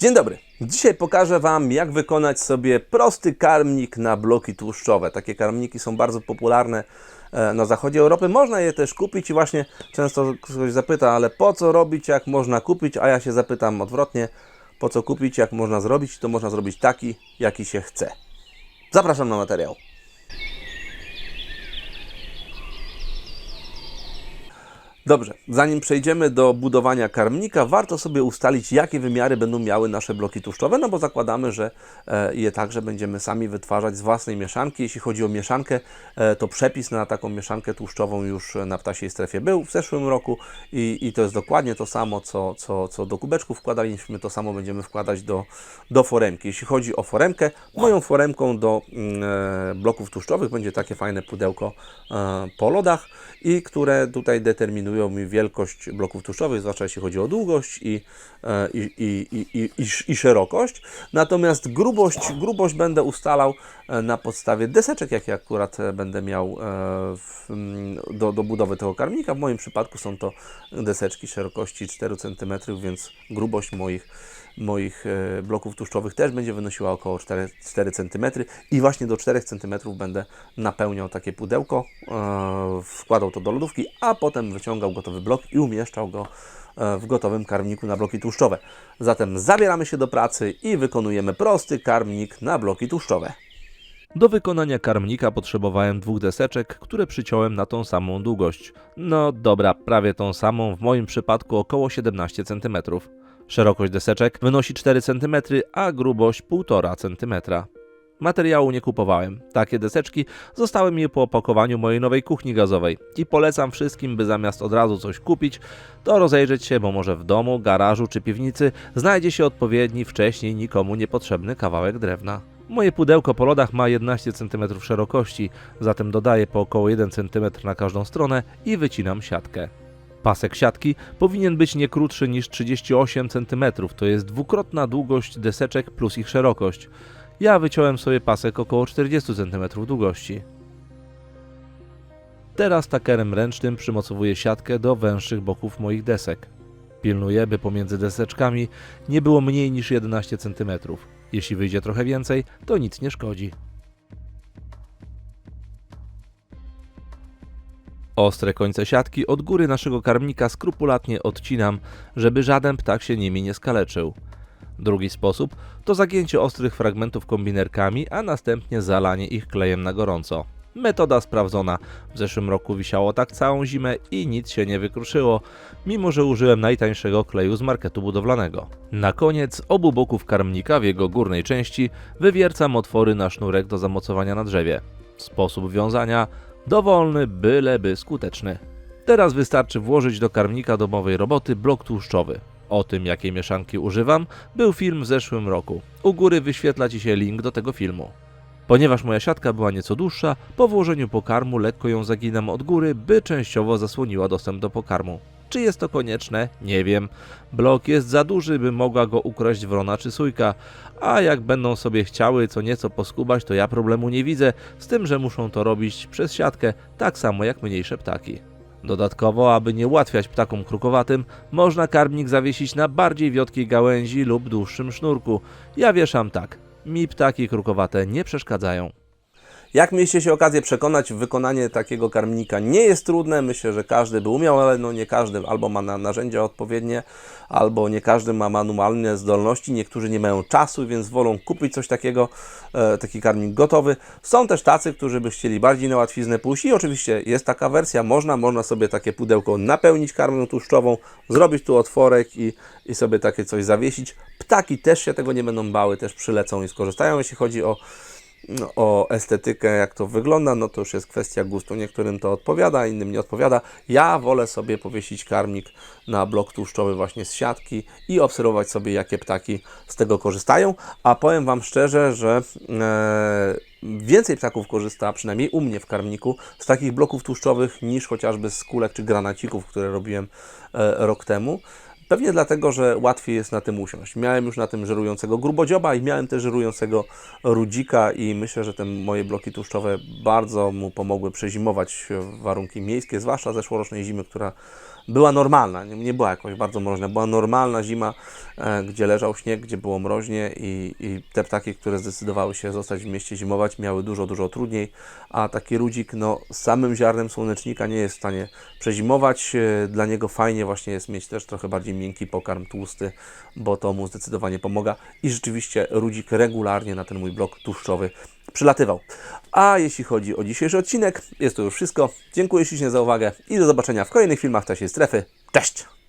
Dzień dobry. Dzisiaj pokażę Wam, jak wykonać sobie prosty karmnik na bloki tłuszczowe. Takie karmniki są bardzo popularne e, na zachodzie Europy. Można je też kupić i właśnie często ktoś zapyta, ale po co robić, jak można kupić? A ja się zapytam odwrotnie, po co kupić, jak można zrobić? To można zrobić taki, jaki się chce. Zapraszam na materiał. Dobrze, zanim przejdziemy do budowania karmnika, warto sobie ustalić, jakie wymiary będą miały nasze bloki tłuszczowe, no bo zakładamy, że e, je także będziemy sami wytwarzać z własnej mieszanki. Jeśli chodzi o mieszankę, e, to przepis na taką mieszankę tłuszczową już na ptasiej strefie był w zeszłym roku i, i to jest dokładnie to samo, co, co, co do kubeczków wkładaliśmy, to samo będziemy wkładać do, do foremki. Jeśli chodzi o foremkę, moją foremką do mm, e, bloków tłuszczowych będzie takie fajne pudełko e, po lodach i które tutaj determinują mi wielkość bloków tłuszczowych, zwłaszcza jeśli chodzi o długość i, e, i, i, i, i, i, szerokość. Natomiast grubość, grubość będę ustalał e, na podstawie deseczek, jakie akurat e, będę miał w, do, do budowy tego karmnika. W moim przypadku są to deseczki szerokości 4 cm, więc grubość moich moich bloków tłuszczowych też będzie wynosiła około 4, 4 cm i właśnie do 4 cm będę napełniał takie pudełko, wkładał to do lodówki, a potem wyciągał gotowy blok i umieszczał go e, w gotowym karmniku na bloki tłuszczowe. Zatem zabieramy się do pracy i wykonujemy prosty karmnik na bloki tłuszczowe. Do wykonania karmnika potrzebowałem dwóch deseczek, które przyciąłem na tą samą długość. No dobra, prawie tą samą, w moim przypadku około 17 cm. Szerokość deseczek wynosi 4 cm, a grubość 1,5 cm. Materiału nie kupowałem. Takie deseczki zostały mi po opakowaniu mojej nowej kuchni gazowej i polecam wszystkim, by zamiast od razu coś kupić, to rozejrzeć się, bo może w domu, garażu czy piwnicy znajdzie się odpowiedni, wcześniej nikomu niepotrzebny kawałek drewna. Moje pudełko po lodach ma 11 cm szerokości, zatem dodaję po około 1 cm na każdą stronę i wycinam siatkę. Pasek siatki powinien być nie krótszy niż 38 cm, to jest dwukrotna długość deseczek plus ich szerokość. Ja wyciąłem sobie pasek około 40 cm długości. Teraz takerem ręcznym przymocowuję siatkę do węższych boków moich desek. Pilnuję, by pomiędzy deseczkami nie było mniej niż 11 cm. Jeśli wyjdzie trochę więcej, to nic nie szkodzi. Ostre końce siatki od góry naszego karmnika skrupulatnie odcinam, żeby żaden ptak się nimi nie skaleczył. Drugi sposób to zagięcie ostrych fragmentów kombinerkami, a następnie zalanie ich klejem na gorąco. Metoda sprawdzona. W zeszłym roku wisiało tak całą zimę i nic się nie wykruszyło, mimo że użyłem najtańszego kleju z marketu budowlanego. Na koniec obu boków karmnika w jego górnej części wywiercam otwory na sznurek do zamocowania na drzewie. Sposób wiązania dowolny, byleby skuteczny. Teraz wystarczy włożyć do karmnika domowej roboty blok tłuszczowy. O tym, jakiej mieszanki używam, był film w zeszłym roku. U góry wyświetla Ci się link do tego filmu. Ponieważ moja siatka była nieco dłuższa, po włożeniu pokarmu lekko ją zaginam od góry, by częściowo zasłoniła dostęp do pokarmu. Czy jest to konieczne? Nie wiem. Blok jest za duży, by mogła go ukraść wrona czy sójka, a jak będą sobie chciały co nieco poskubać, to ja problemu nie widzę, z tym, że muszą to robić przez siatkę, tak samo jak mniejsze ptaki. Dodatkowo, aby nie ułatwiać ptakom krukowatym, można karmnik zawiesić na bardziej wiotkiej gałęzi lub dłuższym sznurku. Ja wieszam tak. Mi ptaki krukowate nie przeszkadzają. Jak mieliście się okazję przekonać, wykonanie takiego karmnika nie jest trudne. Myślę, że każdy by umiał, ale no nie każdy albo ma na narzędzia odpowiednie, albo nie każdy ma manualne zdolności. Niektórzy nie mają czasu, więc wolą kupić coś takiego, e, taki karmnik gotowy. Są też tacy, którzy by chcieli bardziej na łatwiznę pójść i oczywiście jest taka wersja, można, można sobie takie pudełko napełnić karmą tłuszczową, zrobić tu otworek i, i sobie takie coś zawiesić. Ptaki też się tego nie będą bały, też przylecą i skorzystają, jeśli chodzi o o estetykę, jak to wygląda, no to już jest kwestia gustu. Niektórym to odpowiada, innym nie odpowiada. Ja wolę sobie powiesić karmnik na blok tłuszczowy właśnie z siatki i obserwować sobie, jakie ptaki z tego korzystają. A powiem Wam szczerze, że e, więcej ptaków korzysta, przynajmniej u mnie w karmniku, z takich bloków tłuszczowych niż chociażby z kulek czy granacików, które robiłem e, rok temu. Pewnie dlatego, że łatwiej jest na tym usiąść. Miałem już na tym żerującego grubodzioba i miałem też żerującego rudzika i myślę, że te moje bloki tłuszczowe bardzo mu pomogły przezimować warunki miejskie, zwłaszcza zeszłorocznej zimy, która była normalna, nie, była jakoś bardzo mroźna, była normalna zima, e, gdzie leżał śnieg, gdzie było mroźnie i, i te ptaki, które zdecydowały się zostać w mieście zimować, miały dużo, dużo trudniej, a taki rudzik, no samym ziarnem słonecznika nie jest w stanie przezimować. E, Dla niego fajnie właśnie jest mieć też trochę bardziej miękki pokarm tłusty, bo to mu zdecydowanie pomaga. I rzeczywiście rudzik regularnie na ten mój blok tłuszczowy przylatywał. A jeśli chodzi o dzisiejszy odcinek, jest to już wszystko. Dziękuję ślicznie za uwagę i do zobaczenia w kolejnych filmach Takiej Strefy. Cześć!